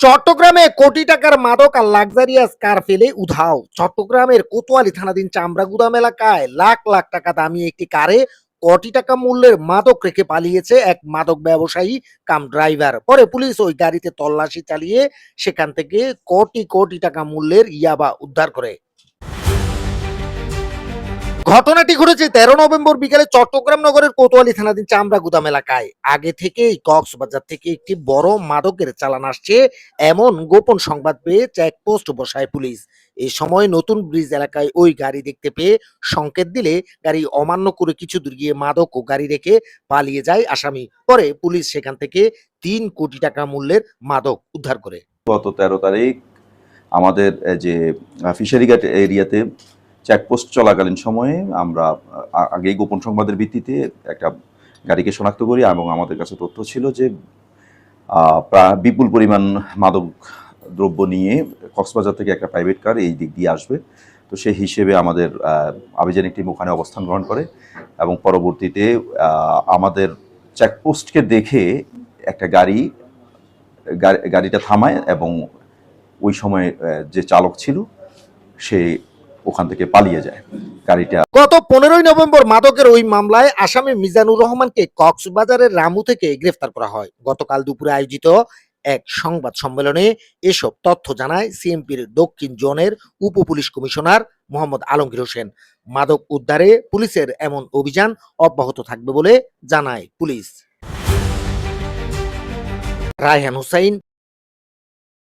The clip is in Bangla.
চট্টগ্রামে কোটি টাকার মাদক আর লাক্সারিয়াস কার ফেলে উধাও। চট্টগ্রামের কোতোয়ালি থানাধীন চামড়াগুদাম এলাকায় লাখ লাখ টাকা দামি একটি কারে কোটি টাকা মূল্যের মাদক রেখে পালিয়েছে এক মাদক ব্যবসায়ী কাম ড্রাইভার পরে পুলিশ ওই গাড়িতে তল্লাশি চালিয়ে সেখান থেকে কোটি কোটি টাকা মূল্যের ইয়াবা উদ্ধার করে। ঘটনাটি ঘটেছে তেরো নভেম্বর বিকেলে চট্টগ্রাম নগরের কোতোয়ালি থানাধীন চামড়া গুদাম এলাকায়। আগে থেকেই কক্সবাজার থেকে একটি বড় মাদকের চালান আসছে, এমন গোপন সংবাদ পেয়ে চেকপোস্ট বসায় পুলিশ। এই সময় নতুন ব্রিজ এলাকায় ওই গাড়ি দেখতে পেয়ে সংকেত দিলে গাড়ি অমান্য করে কিছু দূর গিয়ে মাদক ও গাড়ি রেখে পালিয়ে যায় আসামি। পরে পুলিশ সেখান থেকে তিন কোটি টাকা মূল্যের মাদক উদ্ধার করে। গত তেরো তারিখ আমাদের যে ফিশারি ঘাট এরিয়াতে চেকপোস্ট চলাকালীন সময়ে আমরা আগেই গোপন সংবাদের ভিত্তিতে একটা গাড়িকে শনাক্ত করি এবং আমাদের কাছে তথ্য ছিল যে প্রায় বিপুল পরিমাণ মাদক দ্রব্য নিয়ে কক্সবাজার থেকে একটা প্রাইভেট কার এই দিক দিয়ে আসবে। তো সেই হিসেবে আমাদের আভিযানিক টিম ওখানে অবস্থান গ্রহণ করে এবং পরবর্তীতে আমাদের চেকপোস্টকে দেখে একটা গাড়ি- গাড়িটা থামায় এবং ওই সময় যে চালক ছিল, সে ওখান থেকে পালিয়ে যায়। গাড়িটা গত পনেরোই নভেম্বর মাদকের ওই মামলায় আসামি মিজানুর রহমানকে কক্সবাজারের রামু থেকে গ্রেফতার করা হয়। গতকাল দুপুরে আয়োজিত এক সংবাদ সম্মেলনে এসব তথ্য জানায় সিএমপির দক্ষিণ জোনের উপ পুলিশ কমিশনার মোহাম্মদ আলমগীর হোসেন। মাদক উদ্ধারে পুলিশের এমন অভিযান অব্যাহত থাকবে বলে জানায় পুলিশ। রায়হান হুসাইন